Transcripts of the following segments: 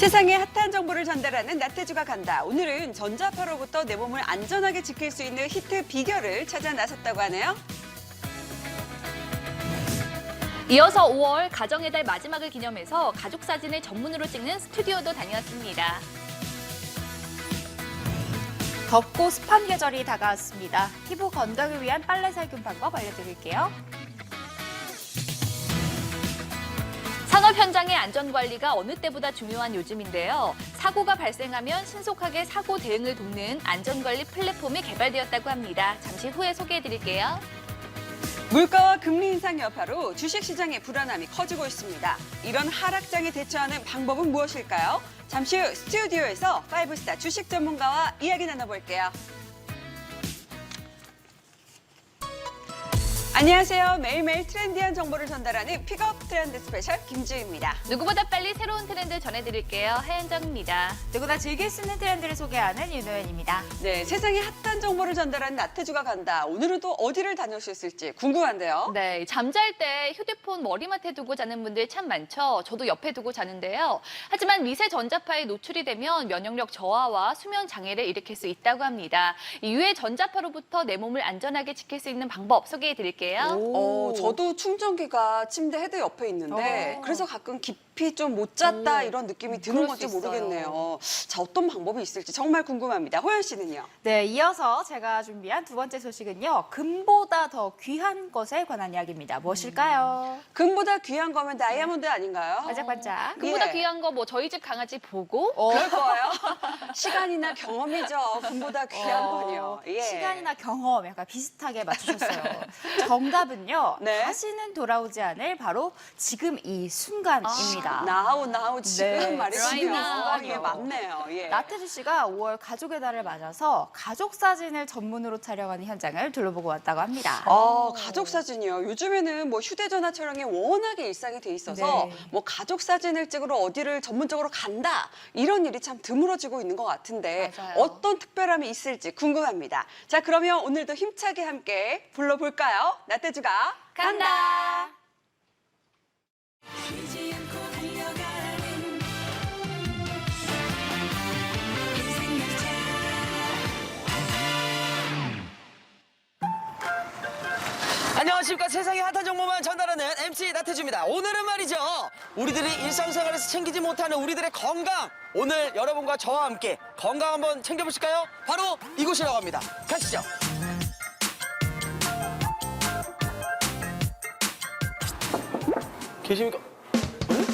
세상의 핫한 정보를 전달하는 나태주가 간다. 오늘은 전자파로부터 내 몸을 안전하게 지킬 수 있는 히트 비결을 찾아 나섰다고 하네요. 이어서 5월 가정의 달 마지막을 기념해서 가족 사진을 전문으로 찍는 스튜디오도 다녀왔습니다. 덥고 습한 계절이 다가왔습니다. 피부 건강을 위한 빨래 살균 방법 알려드릴게요. 산업 현장의 안전 관리가 어느 때보다 중요한 요즘인데요. 사고가 발생하면 신속하게 사고 대응을 돕는 안전 관리 플랫폼이 개발되었다고 합니다. 잠시 후에 소개해 드릴게요. 물가와 금리 인상 여파로 주식시장의 불안함이 커지고 있습니다. 이런 하락장에 대처하는 방법은 무엇일까요? 잠시 후 스튜디오에서 5스타 주식 전문가와 이야기 나눠볼게요. 안녕하세요. 매일매일 트렌디한 정보를 전달하는 픽업 트렌드 스페셜 김지우입니다. 누구보다 빨리 새로운 트렌드 전해드릴게요. 하현정입니다. 누구나 즐길 수 있는 트렌드를 소개하는 윤호연입니다. 네, 세상의 핫한 정보를 전달하는 나태주가 간다. 오늘은 또 어디를 다녀오셨을지 궁금한데요. 네, 잠잘 때 휴대폰 머리맡에 두고 자는 분들 참 많죠. 저도 옆에 두고 자는데요. 하지만 미세 전자파에 노출이 되면 면역력 저하와 수면 장애를 일으킬 수 있다고 합니다. 이 유해 전자파로부터 내 몸을 안전하게 지킬 수 있는 방법 소개해 드릴게요. 어, 저도 충전기가 침대 헤드 옆에 있는데 어. 그래서 가끔 깊이 좀 못 잤다 오, 이런 느낌이 드는 그럴 건지 수 있어요. 모르겠네요. 자, 어떤 방법이 있을지 정말 궁금합니다. 호연 씨는요? 네, 이어서 제가 준비한 두 번째 소식은요. 금보다 더 귀한 것에 관한 이야기입니다. 무엇일까요? 금보다 귀한 거면 다이아몬드 아닌가요? 반짝반짝. 그보다 예. 귀한 거 뭐 저희 집 강아지 보고 어, 그럴 거예요. 시간이나 경험이죠. 금보다 귀한 어, 건요. 예. 시간이나 경험 약간 비슷하게 맞추셨어요. 정답은요. 네. 다시는 돌아오지 않을 바로 지금 이 순간입니다. 나우 나우 지금 네, right now. 예, 맞네요. 예. 나태주 씨가 5월 가족의 달을 맞아서 가족 사진을 전문으로 촬영하는 현장을 둘러보고 왔다고 합니다. 어, 가족 사진이요. 요즘에는 뭐 휴대전화 촬영이 워낙에 일상이 돼 있어서 네. 뭐 가족 사진을 찍으러 어디를 전문적으로 간다 이런 일이 참 드물어지고 있는 것 같은데 맞아요. 어떤 특별함이 있을지 궁금합니다. 자, 그러면 오늘도 힘차게 함께 불러볼까요? 나태주가 간다. 쉬지 안녕하십니까 세상의 핫한 정보만 전달하는 MC 나태주입니다 오늘은 말이죠 우리들이 일상생활에서 챙기지 못하는 우리들의 건강 오늘 여러분과 저와 함께 건강 한번 챙겨보실까요? 바로 이곳이라고 합니다 가시죠 계십니까? 응?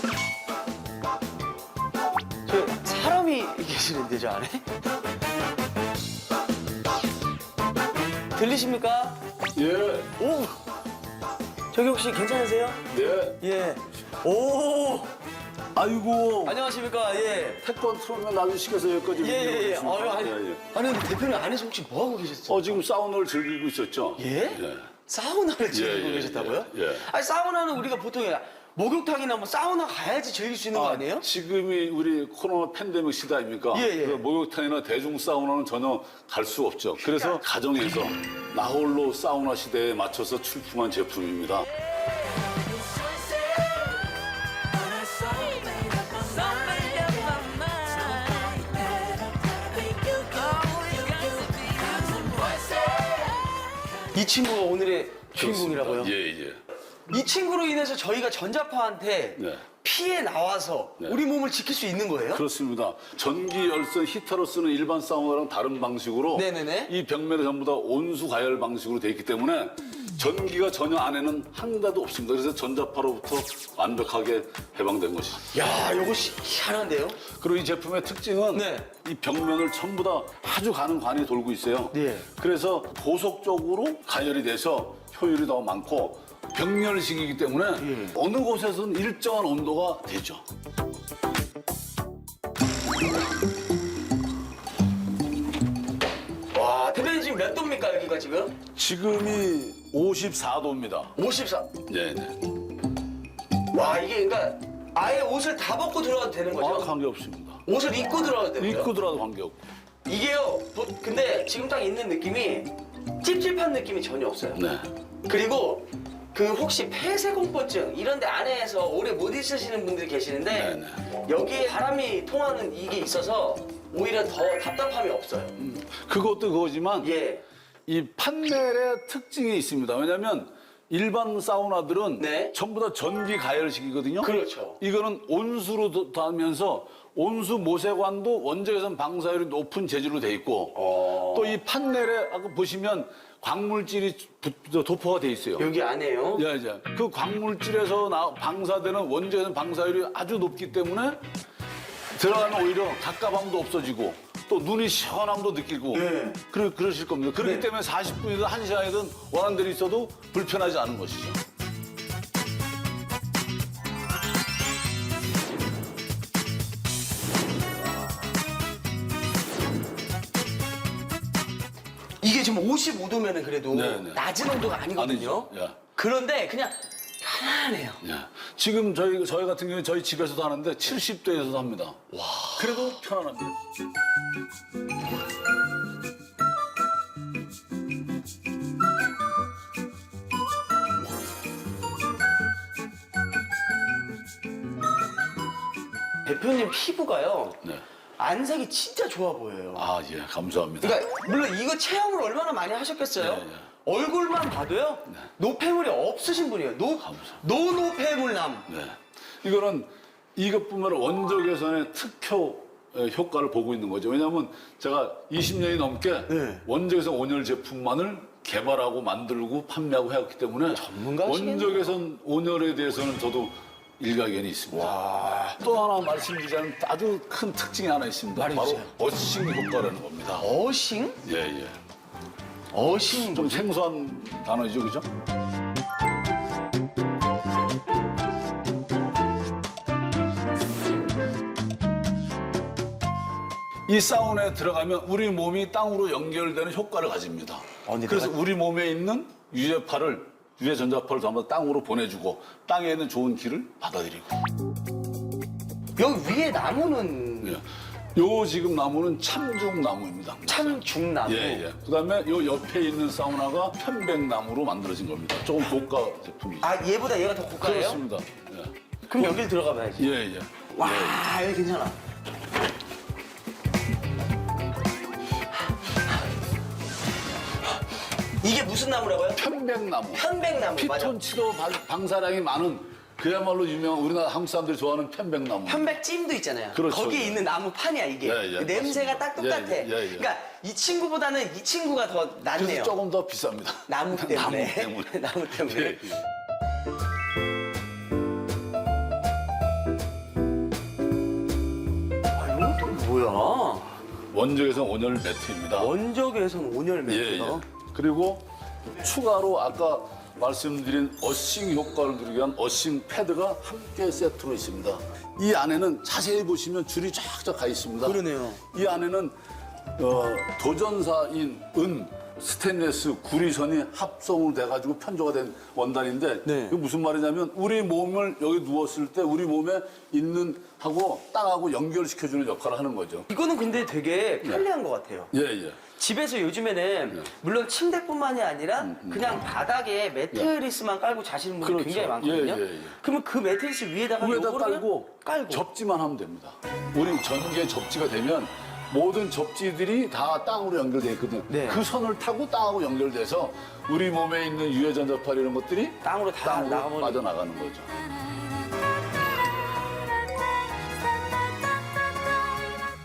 저 사람이 계시는데 저 안에? 들리십니까? 예, 오! 저기 혹시 괜찮으세요? 네. 예. 오! 아이고, 안녕하십니까? 예. 태권 틀으면 나주시켜서 여기까지 예, 예, 예. 아유, 아니, 예, 예. 아니, 근데 대표님 안에서 혹시 뭐 하고 계셨어요? 어, 지금 사우나를 즐기고 있었죠? 예? 사우나를 즐기고 예, 예, 계셨다고요? 예, 예. 아니, 사우나는 우리가 보통 목욕탕이나 뭐 사우나 가야지 즐길 수 있는 거 아니에요? 지금이 우리 코로나 팬데믹 시대 아닙니까? 예, 예. 그 목욕탕이나 대중 사우나는 전혀 갈 수 없죠. 그래서 가정에서 나홀로 사우나 시대에 맞춰서 출품한 제품입니다. 이 친구가 오늘의 주인공이라고요? 예, 예. 이 친구로 인해서 저희가 전자파한테 네. 피해 나와서 네. 우리 몸을 지킬 수 있는 거예요? 그렇습니다. 전기 열선 히터로 쓰는 일반 사우나랑 다른 방식으로 네네네. 이 벽면이 전부 다 온수 가열 방식으로 돼 있기 때문에 전기가 전혀 안에는 한 가도 없습니다. 그래서 전자파로부터 완벽하게 해방된 것이죠. 야, 이거 시- 희한한데요? 그리고 이 제품의 특징은 네. 이 벽면을 전부 다 아주 가는 관이 돌고 있어요. 네. 그래서 고속적으로 가열이 돼서 효율이 더 많고 벽열식이기 때문에 예. 어느 곳에서는 일정한 온도가 되죠. 지금 몇 도입니까, 여기가 지금? 지금이 54도입니다. 54. 네네. 와, 이게 그러니까 아예 옷을 다 벗고 들어가도 되는 아, 거죠? 관계없습니다. 옷을 입고 들어가도 되는 거죠? 입고 들어도 관계없고. 이게요, 보- 근데 지금 딱 있는 느낌이 찝찝한 느낌이 전혀 없어요. 네. 그리고 그 혹시 폐쇄공포증 이런 데 안에서 오래 못 있으시는 분들이 계시는데 네네. 여기에 바람이 통하는 이게 있어서 오히려 더 답답함이 없어요. 그것도 그거지만 예. 이 판넬의 특징이 있습니다. 왜냐하면 일반 사우나들은 네. 전부 다 전기 가열식이거든요. 그렇죠. 이거는 온수로 다면서 온수 모세관도 원적외선 방사율이 높은 재질로 돼 있고 어. 또이 판넬에 아까 보시면 광물질이 부- 도포가 돼 있어요. 여기 안에요. 예, 예. 그 광물질에서 나, 방사되는 원적외선 방사율이 아주 높기 때문에 들어가면 오히려 갑갑함도 없어지고 또 눈이 시원함도 느끼고 네. 그러, 그러실 겁니다. 그렇기 네. 때문에 40분이든 1시간이든 원하는 대로 있어도 불편하지 않은 것이죠. 이게 지금 55도면은 그래도 네, 네. 낮은 온도가 아니거든요. 아니죠. 예. 그런데 그냥 편안해요. 예. 지금 저희 저희 같은 경우는 저희 집에서도 하는데 70도에서도 합니다. 와. 그래도 편안합니다. 대표님 피부가요. 네. 안색이 진짜 좋아 보여요. 아, 예. 감사합니다. 그러니까 물론 이거 체험을 얼마나 많이 하셨겠어요. 네, 네. 얼굴만 봐도요. 노폐물이 없으신 분이에요. 노 감사합니다. 노노폐물남. 네. 이거는 이것뿐만 아니라 원적외선의 특효 에, 효과를 보고 있는 거죠. 왜냐하면 제가 20년이 넘게 네. 원적외선 온열 제품만을 개발하고 만들고 판매하고 해왔기 때문에 전문가시겠네요. 원적외선 온열에 대해서는 저도 일가견이 있습니다. 또 하나 말씀드리자면 아주 큰 특징이 하나 있습니다. 말해주세요. 바로 어싱 효과라는 겁니다. 어싱? 예, 예. 어싱. 좀 생소한 단어죠, 그죠? 이 사우나에 들어가면 우리 몸이 땅으로 연결되는 효과를 가집니다. 아, 근데 그래서 내가- 우리 몸에 있는 유해파를 유해 전자파를 전부 다 땅으로 보내주고 땅에 있는 좋은 기를 받아들이고. 여기 위에 나무는 예. 요 지금 나무는 참중나무입니다. 참중나무. 예, 예. 그다음에 요 옆에 있는 사우나가 편백나무로 만들어진 겁니다. 조금 고가 제품이죠. 아 얘보다 얘가 더 고가예요? 그렇습니다. 예. 그럼 여기를 들어가 봐야지. 예, 예. 와 여기 괜찮아. 이게 무슨 나무라고요? 편백나무. 편백나무 맞아. 피톤 치료 방- 방사량이 많은 그야말로 유명한 우리나라 한국 사람들이 좋아하는 편백나무. 편백찜도 있잖아요. 그렇죠. 거기에 있는 나무 판이야 이게. 예, 예, 그 냄새가 맞습니다. 딱 똑같아. 예, 예, 예, 예. 그러니까 이 친구보다는 이 친구가 더 그래서 낫네요. 조금 더 비쌉니다. 나무 때문에. 나무 때문에. 나무 때문에. 예, 예. 아 이것도 뭐야? 원적에서 온열 매트입니다. 원적외선 온열 예, 매트가. 예. 그리고 추가로 아까 말씀드린 어싱 효과를 누리기 위한 어싱 패드가 함께 세트로 있습니다. 이 안에는 자세히 보시면 줄이 쫙쫙 가 있습니다. 그러네요. 이 안에는 어, 도전사인 은, 스테인레스, 구리선이 합성으로 돼가지고 편조가 된 원단인데 네. 이게 무슨 말이냐면 우리 몸을 여기 누웠을 때 우리 몸에 있는 하고 땅하고 연결시켜주는 역할을 하는 거죠. 이거는 근데 되게 편리한 것 같아요. 예, 예. 집에서 요즘에는 물론 침대뿐만이 아니라 그냥 바닥에 매트리스만 깔고 자시는 분들이 그렇죠. 굉장히 많거든요. 예, 예, 예. 그러면 그 매트리스 위에다가 위에다 요거를 깔고, 깔고 접지만 하면 됩니다. 우리 전기에 접지가 되면 모든 접지들이 다 땅으로 연결되어 있거든요. 네. 그 선을 타고 땅하고 연결돼서 우리 몸에 있는 유해 전자파 이런 것들이 땅으로 다 땅으로 나가버리는 빠져나가는 거죠.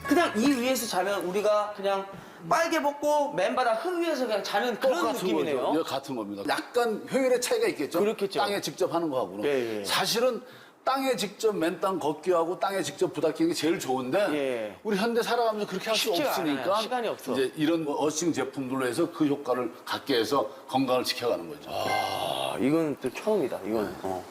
그냥 이 위에서 자면 우리가 그냥 빨개 벗고 맨바닥 흙 위에서 그냥 자는 그런 똑같은 느낌이네요. 거죠. 예, 같은 겁니다. 약간 효율의 차이가 있겠죠. 그렇겠죠. 땅에 직접 하는 거하고는. 예, 예. 사실은 땅에 직접 맨땅 걷기하고 땅에 직접 부닥기는 게 제일 좋은데 예. 우리 현대 살아가면서 그렇게 할 수 쉽지가 없으니까 않아요. 시간이 없어. 이제 이런 뭐 어싱 제품들로 해서 그 효과를 갖게 해서 건강을 지켜가는 거죠. 아, 이건 또 처음이다. 이건. 어.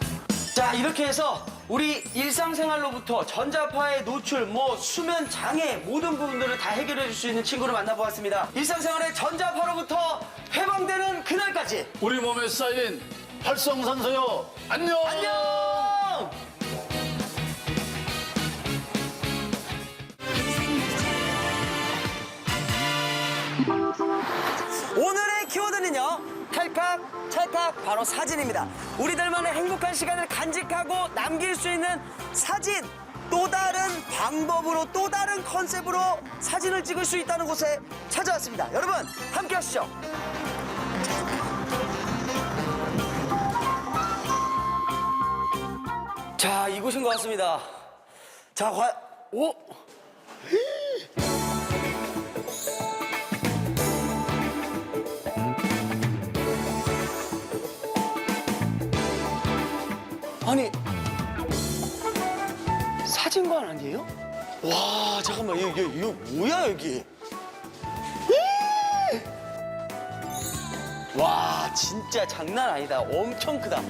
자, 이렇게 해서 우리 일상생활로부터 전자파의 노출, 뭐 수면 장애 모든 부분들을 다 해결해 줄 수 있는 친구를 만나보았습니다. 일상생활의 전자파로부터 해방되는 그날까지. 우리 몸에 쌓인 활성산소요. 안녕. 안녕! 오늘의 키워드는요. 찰칵, 찰칵. 바로 사진입니다. 우리들만의 행복한 시간을 간직하고 남길 수 있는 사진. 또 다른 방법으로 또 다른 컨셉으로 사진을 찍을 수 있다는 곳에 찾아왔습니다. 여러분 함께 하시죠. 자, 이곳인 것 같습니다. 자, 과, 오! 아니, 사진관 아니에요? 와, 잠깐만, 이거, 이거, 이거 뭐야, 여기? 와, 진짜 장난 아니다. 엄청 크다.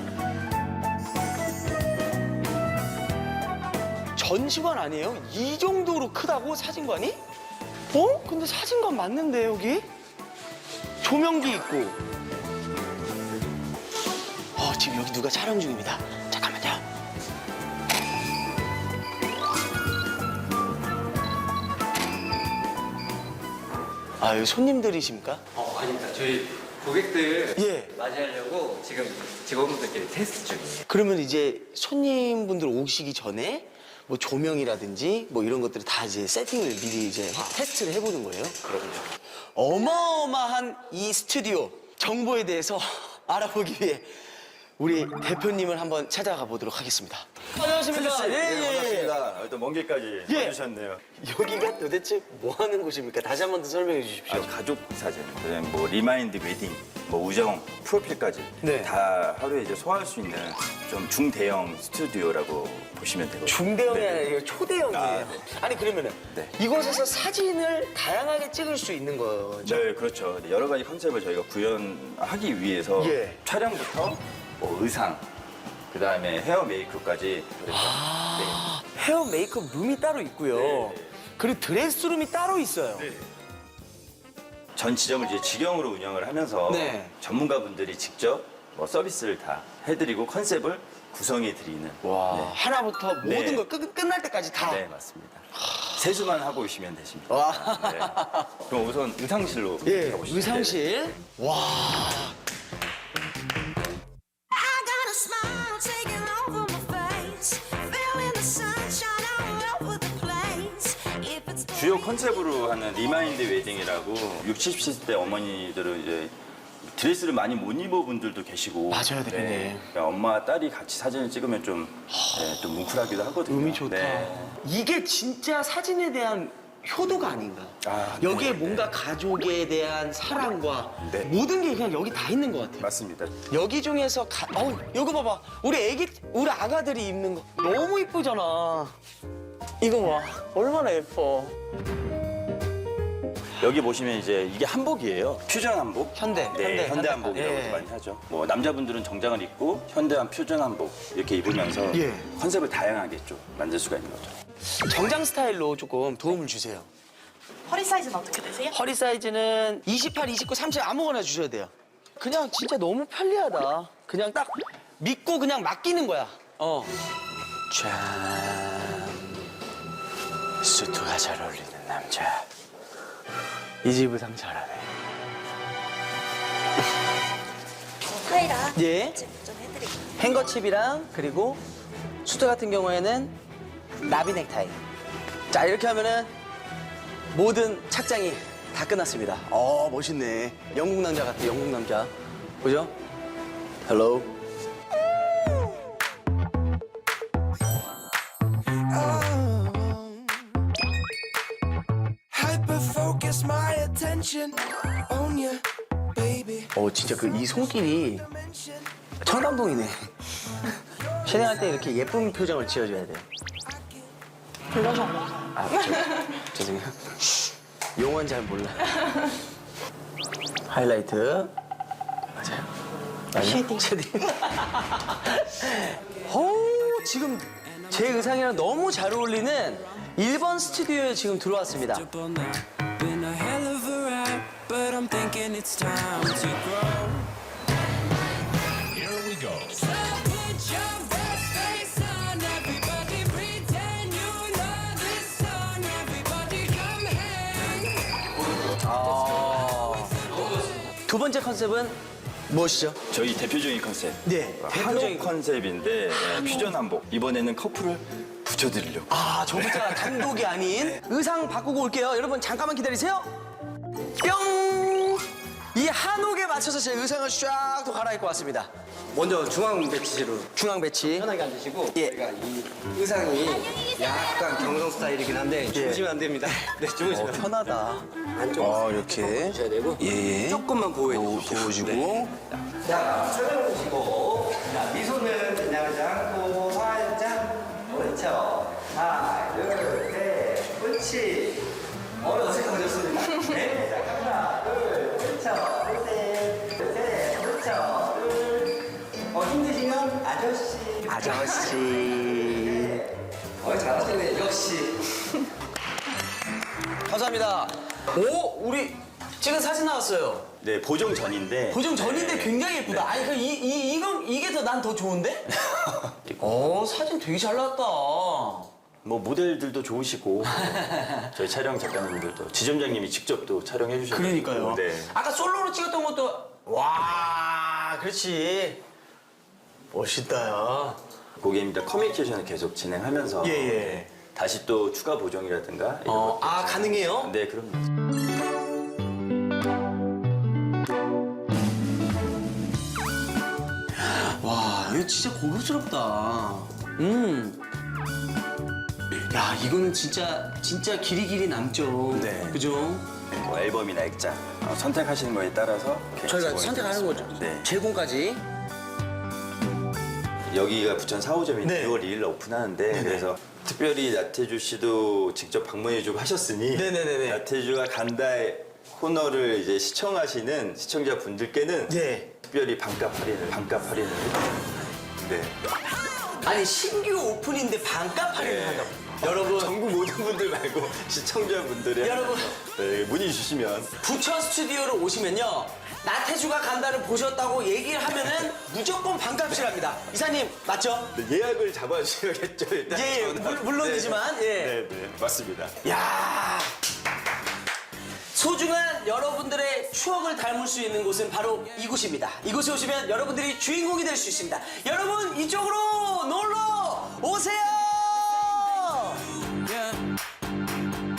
전시관 아니에요? 이 정도로 크다고 사진관이? 어? 근데 사진관 맞는데 여기? 조명기 있고. 어 지금 여기 누가 촬영 중입니다. 아 여기 손님들이십니까? 어, 아닙니다. 저희 고객들 예. 맞이하려고 지금 직원분들끼리 테스트 중이에요. 그러면 이제 손님분들 오시기 전에 뭐 조명이라든지 뭐 이런 것들을 다 이제 세팅을 미리 이제 해- 테스트를 해보는 거예요? 그럼요. 어마어마한 이 스튜디오 정보에 대해서 알아보기 위해 우리 대표님을 한번 찾아가 보도록 하겠습니다. 안녕하십니까? 예, 예, 예. 반갑습니다. 또먼 길까지 예. 와주셨네요. 여기가 도대체 뭐 하는 곳입니까? 다시 한 번 더 설명해 주십시오. 아, 가족 사진, 그다음에 뭐 리마인드 웨딩, 뭐 우정, 프로필까지 네. 다 하루에 이제 소화할 수 있는 좀 중대형 스튜디오라고 보시면 되거든요. 중대형이 네. 아니라 이거 초대형이에요. 아, 아니 그러면은 네. 이곳에서 사진을 다양하게 찍을 수 있는 거죠? 네, 그렇죠. 여러 가지 컨셉을 저희가 구현하기 위해서 예. 촬영부터 뭐 의상, 그 다음에 헤어 메이크업까지 아, 헤어 메이크업 rum이 따로 있고요. 네. 그리고 드레스 룸이 따로 있어요. 전 지점을 이제 직영으로 운영을 하면서 네. 전문가분들이 직접 뭐 서비스를 다 해드리고 컨셉을 구성해 드리는 와, 네. 하나부터 네. 모든 걸 끝, 끝날 때까지 다. 네, 맞습니다. 세수만 하고 오시면 되십니다. 와. 네. 그럼 우선 의상실로 예, 가보시죠. 의상실. 와, 컨셉으로 하는 리마인드 웨딩이라고 60, 70대 어머니들은 이제 드레스를 많이 못 입어 분들도 계시고 맞아요, 대표님. 그러니까 엄마 딸이 같이 사진을 찍으면 좀, 네, 좀 뭉클하기도 하거든요. 음이 좋다. 네. 이게 진짜 사진에 대한 효도가 아닌가. 아, 여기에 네, 뭔가 가족에 대한 사랑과 네. 모든 게 그냥 여기 다 있는 것 같아요. 맞습니다. 여기 중에서 가, 어우, 이거 봐봐. 우리 애기, 우리 아가들이 입는 거 너무 이쁘잖아. 이거 봐. 얼마나 예뻐. 여기 보시면 이제 이게 한복이에요. 퓨전 한복. 현대, 네, 현대, 현대. 한복이라고 예. 많이 하죠. 뭐 남자분들은 정장을 입고 현대한 퓨전 한복 이렇게 입으면서 예. 컨셉을 다양하게 좀 만들 수가 있는 거죠. 정장 스타일로 조금 도움을 주세요. 허리 사이즈는 어떻게 되세요? 허리 사이즈는 28, 29, 37 아무거나 주셔야 돼요. 그냥 진짜 너무 편리하다. 그냥 딱 믿고 그냥 맡기는 거야. 어. 짠. 수트가 잘 어울리는 남자. 이집 의상 잘하네. 파이랑 예. 좀 해드릴게요. 행거칩이랑 그리고 수트 같은 경우에는 나비 넥타이. 자 이렇게 하면은 모든 착장이 다 끝났습니다. 어 멋있네. 영국 남자 같아. 영국 남자. 그죠? 헬 어 진짜 그 이 손길이 청담동이네. 쉐딩할 때 이렇게 예쁜 표정을 지어줘야 돼요. 블러셔. 아 저, 죄송해요. 용어는 잘 몰라. 하이라이트. 맞아요. 쉐딩. 쉐딩. 오, 지금 제 의상이랑 너무 잘 어울리는 1번 스튜디오에 지금 들어왔습니다. I'm thinking it's time to grow. So put your best face on. Everybody pretend you know this song. Everybody come hang. 두 번째 컨셉은 무엇이죠? 저희 대표적인 컨셉. 네, 대표적인 컨셉인데 예, 퓨전 한복. 이번에는 커플을 붙여드리려고. 아, 저부터 단독이 아닌 의상 바꾸고 올게요. 여러분 잠깐만 기다리세요. 뿅! 맞춰서 제 의상을 쫙또 갈아입고 왔습니다. 먼저 중앙 배치로 중앙 배치. 편하게 앉으시고 예. 저희가 이 의상이 약간 경성 스타일이긴 한데 주무시면 안 됩니다. 네, 주무시면 어, 편하다. 안쪽 어, 이렇게. 주셔야 되고 예. 조금만 보호해 보- 주십시오. 보여주고. 자, 표정을 보시고 자, 미소는 지나가지 않고 살짝 그렇죠. 하나, 둘, 셋, 그렇지. 어, 어색하셨습니다. 네, 자, 하나, 둘, 그렇죠. 아저씨. 아저씨. 어, 잘하시네, 역시. 감사합니다. 오, 우리 지금 사진 나왔어요. 네, 보정 전인데. 보정 전인데 굉장히 예쁘다. 아니, 그, 이, 이, 이거, 이게 더 난 더 좋은데? 어, 사진 되게 잘 나왔다. 뭐 모델들도 좋으시고 저희 촬영 작가님들도 지점장님이 직접 또 촬영해 주셔서 그러니까요. 네. 아까 솔로로 찍었던 것도, 와, 그렇지. 멋있다, 야. 고객님들 커뮤니케이션을 계속 진행하면서 예, 예. 네, 다시 또 추가 보정이라든가 이런 어, 아, 잘- 가능해요? 네, 그럼요. 와, 이거 진짜 고급스럽다. 음. 야, 이거는 진짜, 진짜 길이 길이 남죠. 네. 그죠? 뭐 앨범이나 액자 어, 선택하시는 거에 따라서 이렇게 저희가 제공해 선택하는 거죠. 드리겠습니다. 네. 제공까지. 여기가 부천 4호점이 네. 6월 2일 오픈하는데 그래서 특별히 나태주 씨도 직접 방문해주고 하셨으니 네네네네. 나태주가 간다의 코너를 이제 시청하시는 시청자 분들께는 네. 특별히 반값 할인을 반값 할인을 네. 아니, 신규 오픈인데 반값 할인을 네. 한다고. 여러분, 전국 모든 분들 말고 시청자 분들의 여러분. 네, 문의 주시면 부천 스튜디오를 오시면요. 나태주가 간다를 보셨다고 얘기를 하면은 무조건 반값이랍니다. 이사님, 맞죠? 네, 예약을 잡아주셔야겠죠 일단 예, 예, 전화. 물- 물론이지만, 예. 네, 네, 맞습니다. 야 소중한 여러분들의 추억을 닮을 수 있는 곳은 바로 이곳입니다. 이곳에 오시면 여러분들이 주인공이 될 수 있습니다. 여러분 이쪽으로 놀러 오세요.